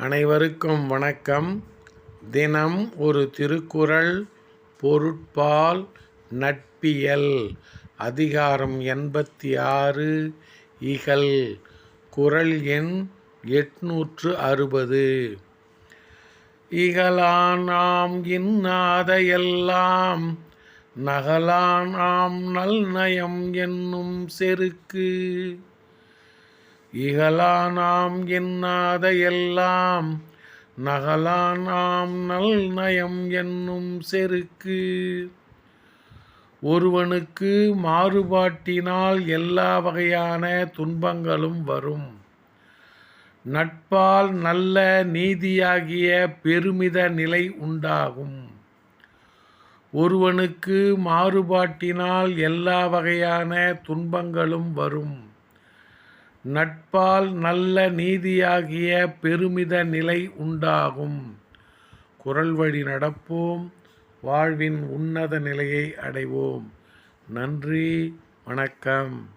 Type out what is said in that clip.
அனைவருக்கும் வணக்கம். தினம் ஒரு திருக்குறள் பொருட்பால் நட்பியல். அதிகாரம் எண்பத்தி ஆறு இகல். குறள் எண் எட்நூற்று அறுபது. இகலான் ஆம் இன்னாத நகலான் ஆம் நல்நயம் என்னும் செருக்கு. இகலானாம் எண்ணாத எல்லாம் நகலானாம் நல் நயம் என்னும் செருக்கு. ஒருவனுக்கு மாறுபாட்டினால் எல்லா வகையான துன்பங்களும் வரும். நட்பால் நல்ல நீதியாகிய பெருமித நிலை உண்டாகும். ஒருவனுக்கு மாறுபாட்டினால் எல்லா வகையான துன்பங்களும் வரும். நட்பால் நல்ல நீதியாகிய பெருமித நிலை உண்டாகும். குரல் வழி நடப்போம். வாழ்வின் உன்னத நிலையை அடைவோம். நன்றி. வணக்கம்.